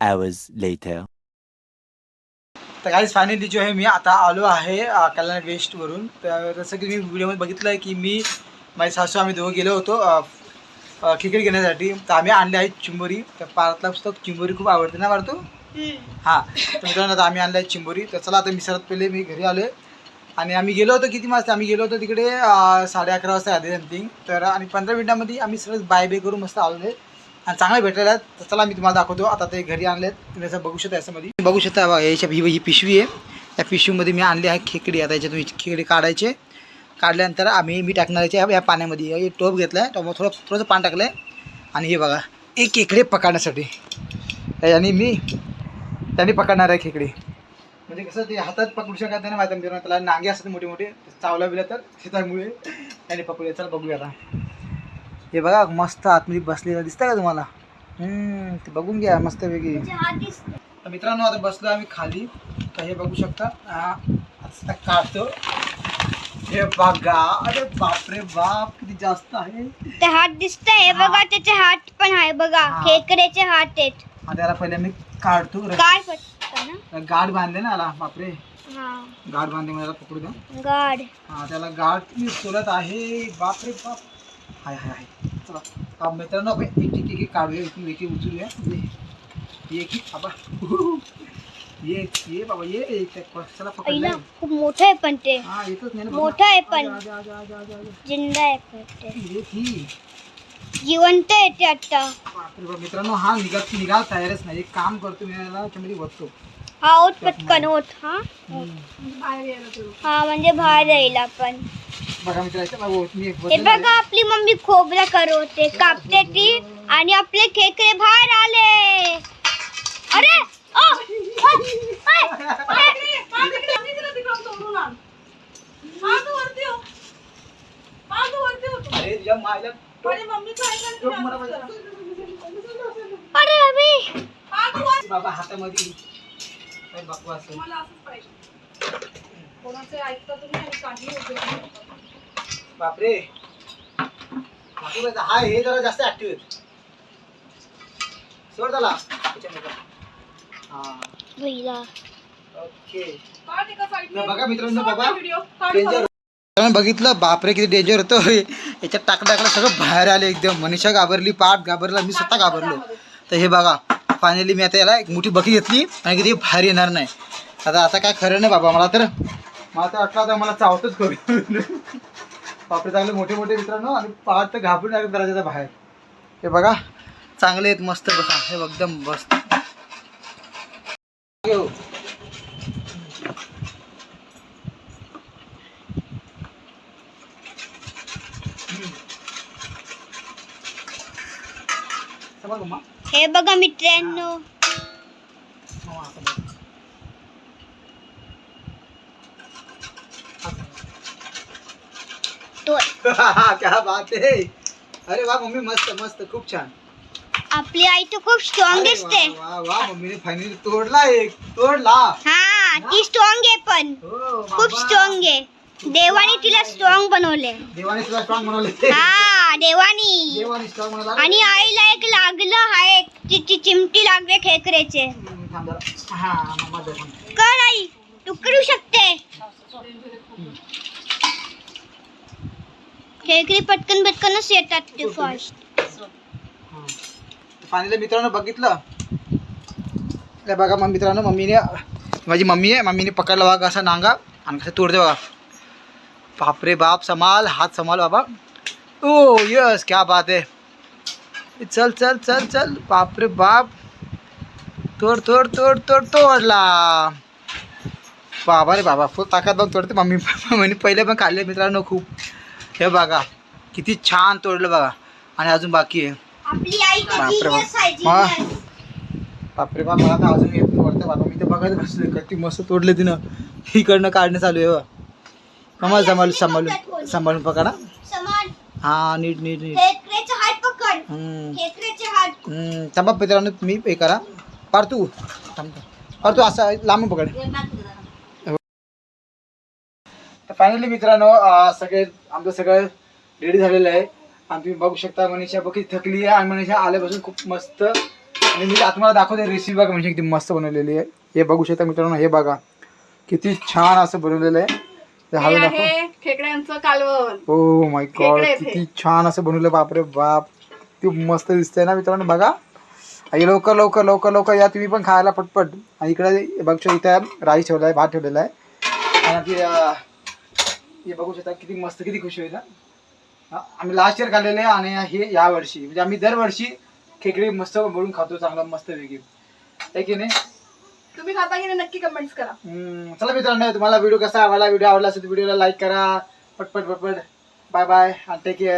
hours later. तर काहीच finally जो आहे मी आता आलो आहे कल्याण वेस्टवरून तर जसं की मी व्हिडिओमध्ये बघितलं आहे की मी माझी सासू आम्ही दोघं गेलो होतो क्रिकेट घेण्यासाठी. तर आम्ही आणले आहे चिंबोरी. तर पार्थला पुस्तक चिंबोरी खूप आवडते ना पार्थू हां. तर मित्रांनो आता आम्ही आणलं आहे चिंबोरी. तर चला आता मी सर्वात पहिले मी घरी आलो आणि आम्ही गेलो होतो किती वाजता आम्ही गेलो होतो तिकडे साडे अकरा वाजता आधी समथिंग तर आणि पंधरा मिनटामध्ये आम्ही सरळ बाय बाय करून मस्त आलो आहे. आणि चांगले भेटलेले आहेत तर चला मी तुम्हाला दाखवतो. आता ते घरी आणले तुम्ही असं बघू शकता याच्यामध्ये. बघू शकता बघा याच्या ही ही पिशवी आहे. या पिशवीमध्ये मी आणली आहे खेकडी. आता याच्यातून ही खेकडी काढायचे. काढल्यानंतर आम्ही मी टाकणार याच्या या पाण्यामध्ये. एक टोप घेतला आहे. टोप थोडं थोडंसं पाणी टाकलं आहे आणि हे बघा एक खेकडे पकडण्यासाठी. आणि मी त्यांनी पकडणार आहे खेकडी. म्हणजे कसं ते हातात पकडू शकत नाही माहिती त्याला नांगे असतात मोठे मोठे चावला बिला तर शेतामुळे. त्याने पकडूया. चला बघूया आता. हे बघा मस्त आतमध्ये बसलेलं दिसतं का तुम्हाला? हम्म, ते बघून घ्या मस्त वेगळी तर मित्रांनो आता बसलो आम्ही खाली. तर हे बघू शकता हा, आता काढतो. हे बघा अरे बापरे बाप किती जास्त आहे. ते हात दिसतंय हे बघा त्याचे हात पण आहे बघा. खेकड्याचे हात आहेत. आता याला पहिले मी काढतो. ना गाड बांधले ना याला बापरे. गाड बांधले मला पकडू द्या. गाड हा त्याला गाठ मी सोडत आहे. बापरे बाप. हाय हाय हाय। चला मित्रांनो आपण एक एक एक काढूया इथून एक एक उचलूया ये एक बाबा ये ये बाबा ये एक पहिला पकडलं खूप मोठं आहे पण ते हा येतच नाही. मोठं आहे पण. ज़िंदा आहे पण ते ये ही जिवंत आहे ते आता मित्रांनो हा निघा निघाल तयारच नाही एक काम करतो मी याला त्याच्यामध्ये बघतो हा ओठ पटकन ओठ हा हा म्हणजे बाहेर येईल आपण बघा हे. बघा आपली मम्मी खोबरा करवते कापते ती आणि आपले खेकडे बाहेर आले. अरे अ, अ, अरे तुझ्या मायला. अरे अभि. बाबा हातामध्ये काय बकवास आहे. बापरे बापरे. हा हे जरा जास्त ऍक्टिव्ह आहेत. सोड त्याला. त्याच्यामध्ये. हा. भैया ओके. तर बघा मित्रांनो बाबा डेंजर बघितलं? बापरे किती डेंजर होतं. याच्यात टाकलं टाकलं सगळं बाहेर आले एकदम. मनीषा घाबरली पाठ घाबरला मी स्वतः घाबरलो तर हे बघा फायनली मी आता याला एक मोठी बकी घेतली आणि किती बाहेर येणार नाही. आता आता काय खरं नाही बाबा मला तर मला तर वाटलं आता मला चावतच करू बापरे चांगले मोठे मोठे मित्रांनो आणि पाठ तर घाबरून टाकत करायचं बाहेर. हे बघा चांगले आहेत मस्त बसा. हे एकदम मस्त. हे बघा मित्रांनो. तो क्या बात आहे अरे वा मम्मी मस्त मस्त खूप छान. आपली आई तर खूप स्ट्रॉंग अरे दिसते. वा वा वा मम्मीने फायनली तोडला एक तोडला. हा ती स्ट्रॉंग आहे पण. हो खूप बाबा. स्ट्रॉंग आहे देवाने तिला स्ट्रॉंग बनवले. देवाने तुला स्ट्रॉंग बनवले. हा देवानी. देवाने स्ट्रॉंग बनवला. आणि आईला एक लागलं हा एक तिची चिमटी लागले खेकड्याचे हम्म, थांब जरा. हा मम्मा दे थांब. कर आई तू करू शकते. खेकडी पटकन पटकनच येतात ते फास्ट फायनली मित्रांनो बघितलं? हे बघा मग मित्रांनो मम्मीने माझी मम्मी आहे मम्मीने पकडला बघा असा नांगा आणि कसं तोडते बघा. बापरे बाप समाल हात समाल बाबा. ओ यस क्या बात आहे. चल चल चल चल. बापरे बाप. तोड तोड तोड तोड तोडला. बाबा रे बाबा फुल ताकद लावून तोडते मम्मी. मम्मीने पहिले पण खाल्ले मित्रांनो खूप. हे बघा किती छान तोडलं बघा. आणि अजून बाकी आहे. आपली आई तर बापरे बाप. बापरे बाप मला तर अजून येत वाटतं बाबा मी तर बघत बसलोय किती मस्त तोडले तिनं. इकडनं काढणं चालू आहे बघ. मामा सांभाळून सांभाळून सांभाळून पकडा हा नीट नीट नीट. थांबा मित्रांनो तुम्ही हे करा. पार तू थांब. पार तू असं लांब पकड. फायनली मित्रांनो सगळे आमचं सगळं रेडी झालेलं आहे. आणि तुम्ही बघू शकता मनीषा बघ किती थकली आहे. आणि मनीषा आल्यापासून खूप मस्त. आणि मी आता तुम्हाला दाखवते रेसिपी बघा म्हणजे किती मस्त बनवलेली आहे. हे बघू शकता मित्रांनो हे बघा. किती छान असं बनवलेलं आहे. ते हवे दाखव. माय गॉड हे. किती छान असं बनवलं बापरे बाप. किती मस्त दिसतंय ना मित्रांनो बघा. आणि लवकर लवकर लवकर लवकर या तुम्ही पण खायला पटपट. आणि इकडे बघू इथे राईस ठेवला आहे भात ठेवलेला आहे. आणि ते हे बघू शकता किती मस्त किती खुशी होईल आम्ही लास्ट इयर खाल्लेले आहे आणि हे या वर्षी म्हणजे आम्ही दरवर्षी खेकडे मस्त बनवून खातो चांगलं मस्त वेगळी आहे की नाही? तुम्ही खाता की नाही नक्की कमेंट्स करा. हम्म, चला मित्रांनो तुम्हाला व्हिडिओ कसा आवडला व्हिडिओ आवडला असेल तर व्हिडिओला लाईक करा. पटपट पटपट. बाय बाय आणि टेक केअर